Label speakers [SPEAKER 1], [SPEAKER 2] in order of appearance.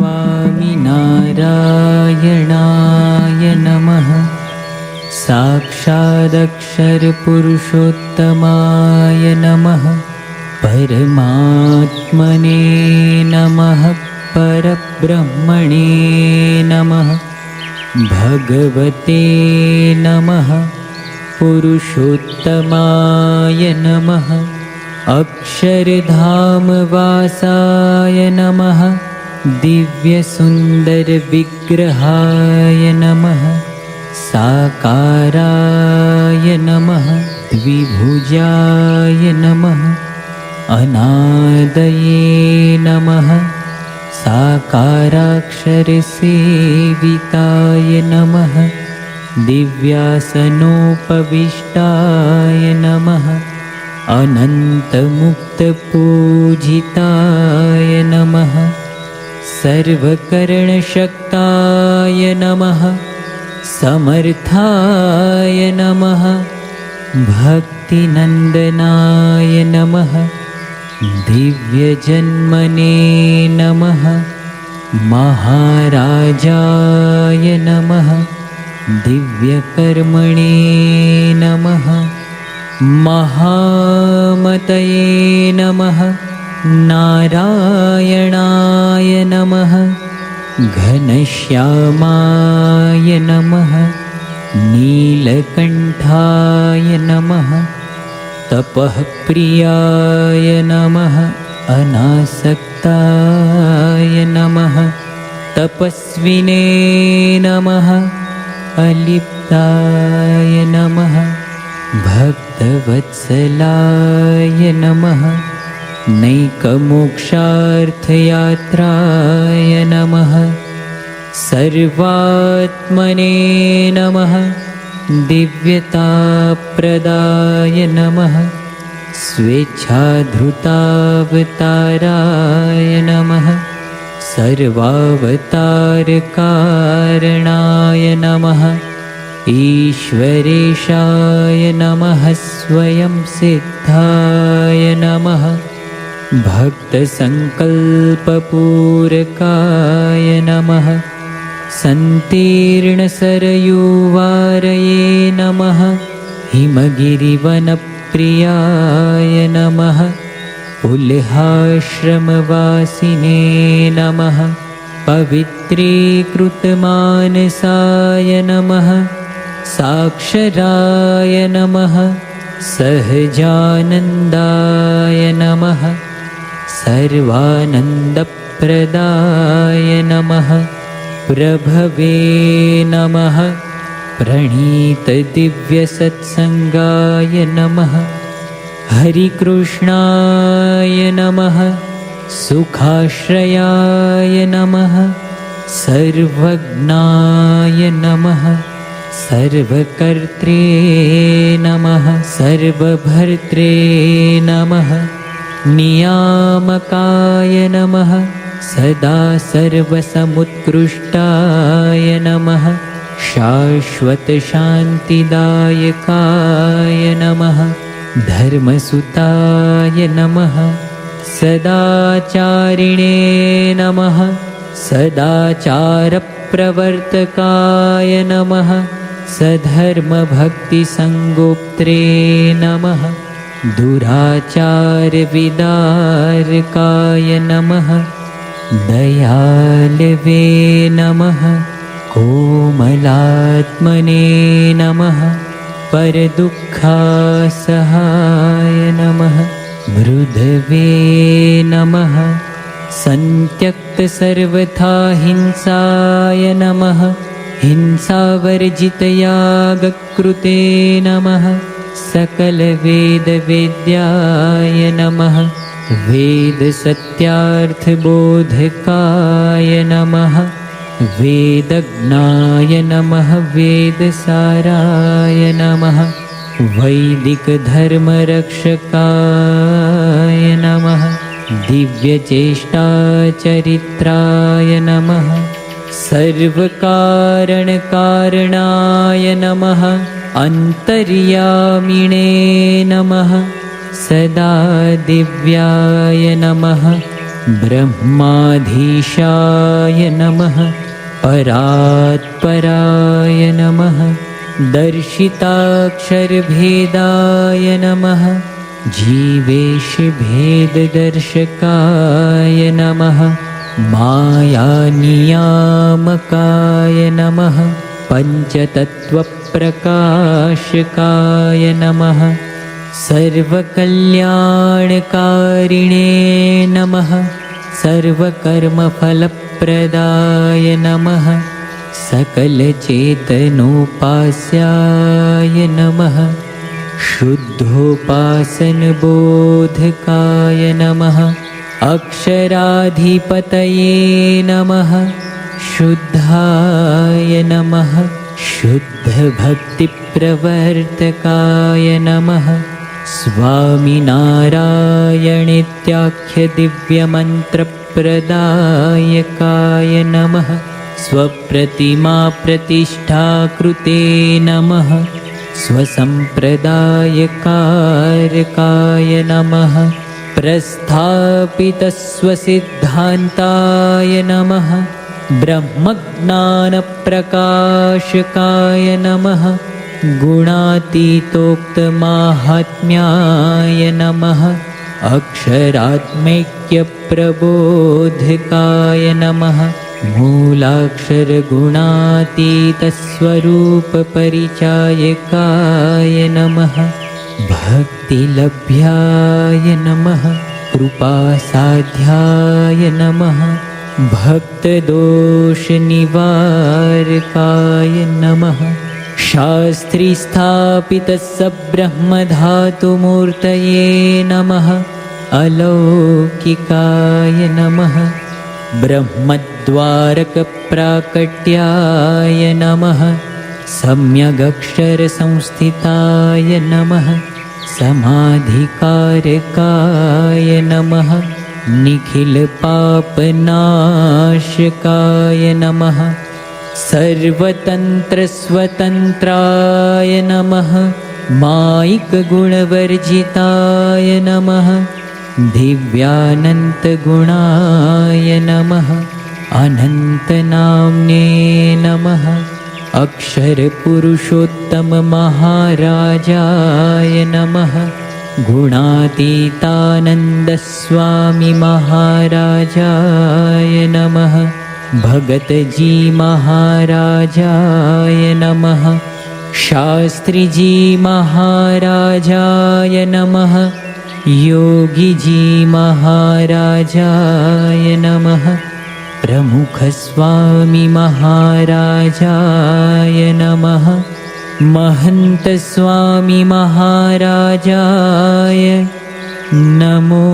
[SPEAKER 1] स्वामिनारायणाय नमः। साक्षादक्षरपुरुषोत्तमाय नमः। परमात्मने नमः परब्रह्मणे नमः। भगवते नमः पुरुषोत्तमाय नमः। अक्षरधामवासाय नमः दिव्यसुन्दरविग्रहाय नमः साकाराय नमः द्विभुजाय नमः अनादये नमः साकाराक्षरसेविताय नमः दिव्यासनोपविष्टाय नमः अनन्तमुक्तपूजिताय नमः सर्वकर्णशक्ताय नमः समर्थाय नमः भक्तिनन्दनाय नमः दिव्यजन्मने नमः महाराजाय नमः दिव्यकर्मणे नमः महामतये नमः नारायणाय नमः घनश्यामाय नमः नीलकण्ठाय नमः तपः प्रियाय नमः अनासक्ताय नमः तपस्विने नमः अलिप्ताय नमः भक्तवत्सलाय नमः नैकमोक्षार्थयात्राय नमः। सर्वात्मने नमः। दिव्यताप्रदाय नमः। स्वेच्छाधृतावताराय नमः। सर्वावतारकारणाय नमः। ईश्वरेशाय नमः। स्वयं सिद्धाय नमः भक्तसङ्कल्पपूरकाय नमः। सन्तीर्णसरयुवारये नमः। हिमगिरिवनप्रियाय नमः। पुल्हाश्रमवासिने नमः। पवित्रीकृतमानसाय नमः। साक्षराय नमः। सहजानन्दाय नमः सर्वानन्दप्रदाय नमः। प्रभवे नमः। प्रणीतदिव्यसत्सङ्गाय नमः। हरिकृष्णाय नमः। सुखाश्रयाय नमः। सर्वज्ञाय नमः। सर्वकर्त्रे नमः। सर्वभर्त्रे नमः नियामकाय नमः सदा सर्वसमुत्कृष्टाय नमः शाश्वतशान्तिदायकाय नमः धर्मसुताय नमः सदाचारिणे नमः सदाचारप्रवर्तकाय नमः सधर्मभक्तिसङ्गोप्त्रे नमः दुराचारविदारकाय नमः दयालवे नमः कोमलात्मने नमः परदुःखासहाय नमः मृधवे नमः सन्त्यक्तसर्वथा हिंसाय नमः हिंसावर्जितयागकृते नमः सकलवेदवेद्याय नमः। वेदसत्यार्थबोधकाय नमः। वेदज्ञाय नमः। वेदसाराय नमः। वैदिकधर्मरक्षकाय नमः। दिव्यचेष्टाचरित्राय नमः। सर्वकारणकारणाय नमः अन्तर्यामिणे नमः सदा दिव्याय नमः ब्रह्माधीशाय नमः परात्पराय नमः दर्शिताक्षरभेदाय नमः जीवेशभेददर्शकाय नमः मायानियामकाय नमः पञ्चतत्त्वप्रकाशकाय नमः। सर्वकल्याणकारिणे नमः। सर्वकर्मफलप्रदाय नमः। सकलचेतनोपास्याय नमः। शुद्धोपासनबोधकाय नमः। अक्षराधिपतये नमः। शुद्धाय नमः शुद्धभक्तिप्रवर्तकाय नमः। स्वामिनारायणित्याख्यदिव्यमन्त्रप्रदायकाय नमः। स्वप्रतिमाप्रतिष्ठाकृते नमः। स्वसम्प्रदायकारकाय नमः। प्रस्थापितस्वसिद्धान्ताय नमः ब्रह्मज्ञानप्रकाशकाय नमः। गुणातीतोक्तमाहात्म्याय नमः। अक्षरात्मैक्यप्रबोधकाय नमः। मूलाक्षरगुणातीतस्वरूपपरिचायकाय नमः। भक्तिलभ्याय नमः। कृपासाध्याय नमः भक्तदोषनिवारकाय नमः। शास्त्रीस्थापितसब्रह्मधातुमूर्तये नमः। अलौकिकाय नमः। ब्रह्मद्वारकप्राकट्याय नमः। सम्यगक्षरसंस्थिताय नमः। समाधिकारकाय नमः निखिलपापनाशकाय नमः। सर्वतन्त्रस्वतन्त्राय नमः। मायिकगुणवर्जिताय नमः। दिव्यानन्तगुणाय नमः। अनन्तनाम्ने नमः। अक्षरपुरुषोत्तममहाराजाय नमः गुणातीतानन्दस्वामिमहाराजाय नमः। भगतजी महाराजाय नमः। शास्त्रीजी महाराजाय नमः। योगीजी महाराजाय नमः। प्रमुखस्वामी महाराजाय नमः महन्तस्वामी महाराजाय नमो